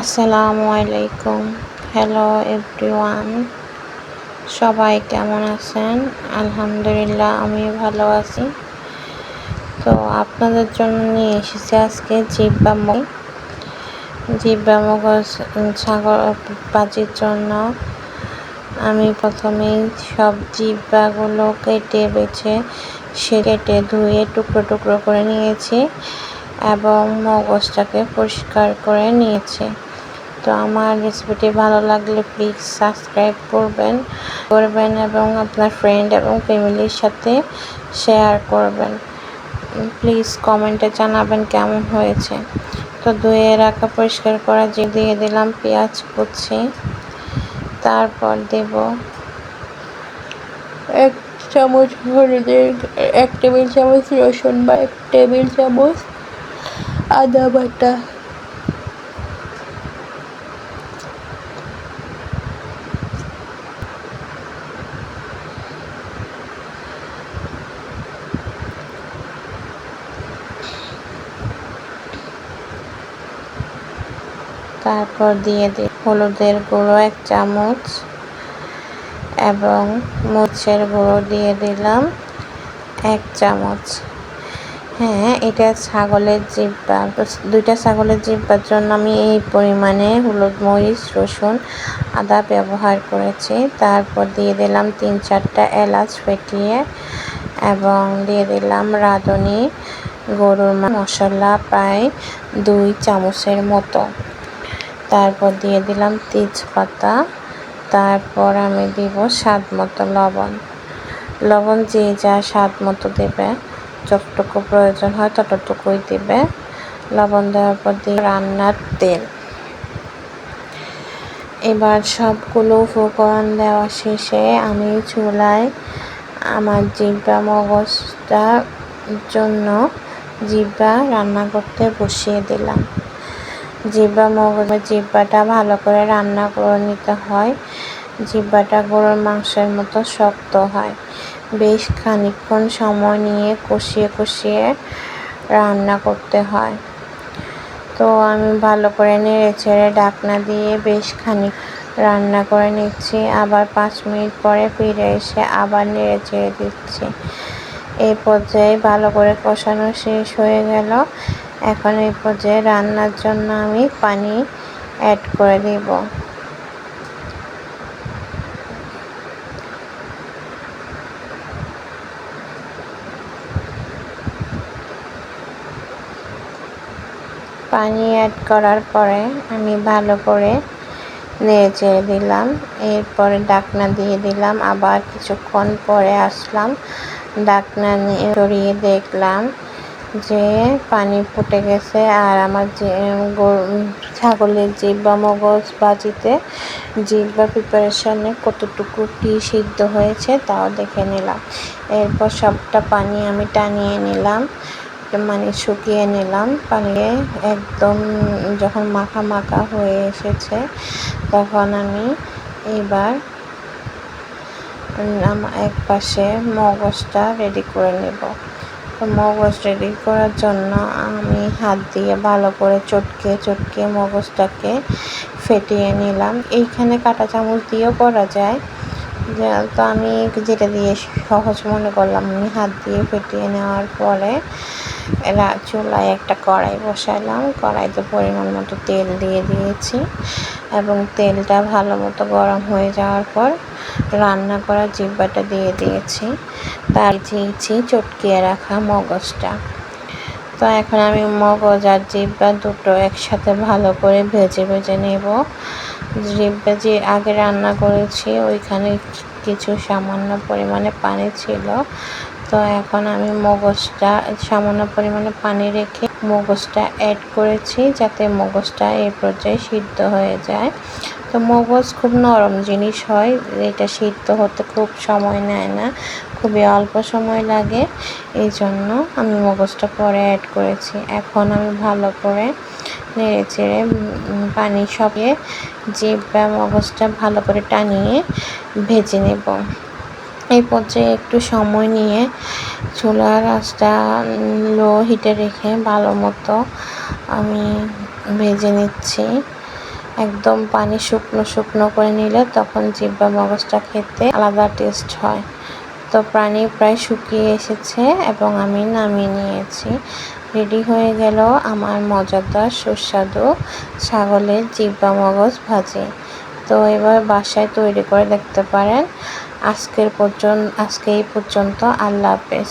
আসসালামু আলাইকুম। Hello everyone সবাই কেমন আছেন? আলহামদুলিল্লাহ আমি ভালো আছি। তো আপনাদের জন্য নিয়ে এসেছি আজকে জিব্বা মুগ। জিব্বা মগজ ছাগল বাজির জন্য। আমি প্রথমেই সব জিব্বাগুলো কেটে বেছে সে কেটে ধুয়ে টুকরো টুকরো করে নিয়েছি। এবং মগজটাকে পরিষ্কার করে নিয়েছি। তো আমার রেসিপিটি ভালো লাগলে প্লিজ সাবস্ক্রাইব করবেন করবেন এবং আপনার ফ্রেন্ড এবং ফ্যামিলির সাথে শেয়ার করবেন। প্লিজ কমেন্টে জানাবেন কেমন হয়েছে। তো ধুয়ে রাখা, পরিষ্কার করা যে দিয়ে দিলাম, পেঁয়াজ কুচি। তারপর দেব এক চামচ হলুদের, এক টেবিল চামচ রসুন বা এক টেবিল চামচ আদা বাটা তারপর দিয়ে দিই হলুদের গুঁড়ো এক চামচ এবং মরিচের গুঁড়ো দিয়ে দিলাম এক চামচ। হ্যাঁ এটা ছাগলের জিব্বা। দুইটা ছাগলের জিব্বার জন্য আমি এই পরিমাণে হলুদ মরিচ, রসুন, আদা ব্যবহার করেছি। তারপর দিয়ে দিলাম তিন চারটা এলাচ ফেটিয়ে এবং দিয়ে দিলাম রাঁধুনি, গরুর মশলা প্রায় দুই চামচের মতো। তারপর দিয়ে দিলাম তেজপাতা। তারপর আমি দিব স্বাদ মতো লবণ। লবণ যে যা স্বাদ মতো দেবে। যতটুকু প্রয়োজন হয় ততটুকুই দিবে। লবণ দেওয়ার পর দিয়ে রান্নার তেল। এবার সবগুলো উপকরণ দেওয়া শেষে আমি চুলায় আমার জিব্বা মগজটার জন্য জিব্বা রান্না করতে বসিয়ে দিলাম। জিব্বা মগজ জিব্বাটা ভালো করে রান্না করে নিতে হয়। জিব্বাটা গরুর মাংসের মতো শক্ত হয়। বেশ খানিকক্ষণ সময় নিয়ে কষিয়ে কষিয়ে রান্না করতে হয়। তো আমি ভালো করে নেড়ে ছেড়ে ডাকনা দিয়ে বেশ খানিক রান্না করে নিচ্ছি। আবার পাঁচ মিনিট পরে ফিরে এসে আবার নেড়ে ছেড়ে দিচ্ছি। এই পর্যায়ে ভালো করে কষানো শেষ হয়ে গেল। এখন এই পর্যায়ে রান্নার জন্য আমি পানি অ্যাড করে দেব। পানি অ্যাড করার পরে আমি ভালো করে নেড়ে দিলাম। এরপরে ডাকনা দিয়ে দিলাম। আবার কিছুক্ষণ পরে আসলাম। ডাকনা নিয়ে সরিয়ে দেখলাম যে পানি ফুটে গেছে আর আমার যে ছাগলের জিব্বা মগজ বাজিতে জিব্বা প্রিপারেশনে কতটুকু কী সিদ্ধ হয়েছে তাও দেখে নিলাম। এরপর সবটা পানি আমি টানিয়ে নিলাম। মানে শুকিয়ে নিলাম। পানিয়ে একদম যখন মাখা মাখা হয়ে এসেছে, তখন আমি এবার এক পাশে মগজটা রেডি করে নেব। তো মগজ রেডি করার জন্য আমি হাত দিয়ে ভালো করে চটকে চটকে মগজটাকে ফেটিয়ে নিলাম। এইখানে কাটা চামচ দিয়েও করা যায়। তো আমি যেটা দিয়ে সহজ মনে করলাম, আমি হাত দিয়ে ফেটিয়ে নেওয়ার পরে চুলায় একটা কড়াই বসালাম। কড়াইতে পরিমাণ মতো তেল দিয়ে দিয়েছি এবং তেলটা ভালো মতো গরম হয়ে যাওয়ার পর রান্না করা জিব্বাটা দিয়ে দিয়েছি। তার দিয়েছি চটকিয়ে রাখা মগজটা। তো এখন আমি মগজ আর জিব্বা দুটো একসাথে ভালো করে ভেজে ভেজে নেব। জিব্বা যে আগে রান্না করেছি, ওইখানে কিছু সামান্য পরিমাণে পানি ছিল। তো এখন আমি মগজটা সামান্য পরিমাণে পানি রেখে মগজটা অ্যাড করেছি যাতে মগজটা এই পর্যায়ে সিদ্ধ হয়ে যায়। তো মগজ খুব নরম জিনিস হয়, এটা সিদ্ধ হতে খুব সময় নেয় না, খুবই অল্প সময় লাগে। এই জন্য আমি মগজটা পরে অ্যাড করেছি। এখন আমি ভালো করে নেড়ে চেড়ে পানি সবিয়ে জিব্বা মগজটা ভালো করে টানিয়ে ভেজে নেব। এই পর্যায়ে একটু সময় নিয়ে চুলার আঁচটা লো হিটে রেখে ভালো মতো আমি ভেজে নিচ্ছি। একদম পানি শুকনো শুকনো করে নিলে তখন জিব্বা মগজটা খেতে আলাদা টেস্ট হয়। তো প্রাণী প্রায় শুকিয়ে এসেছে এবং আমি নামিয়ে নিয়েছি। রেডি হয়ে গেল আমার মজাদার সুস্বাদু ছাগলের জিব্বা মগজ ভাজি। তো এবার বাসায় তৈরি করে দেখতে পারেন আজকের পর্যন্ত আজকে এই পর্যন্ত আল্লাহ হাফেজ।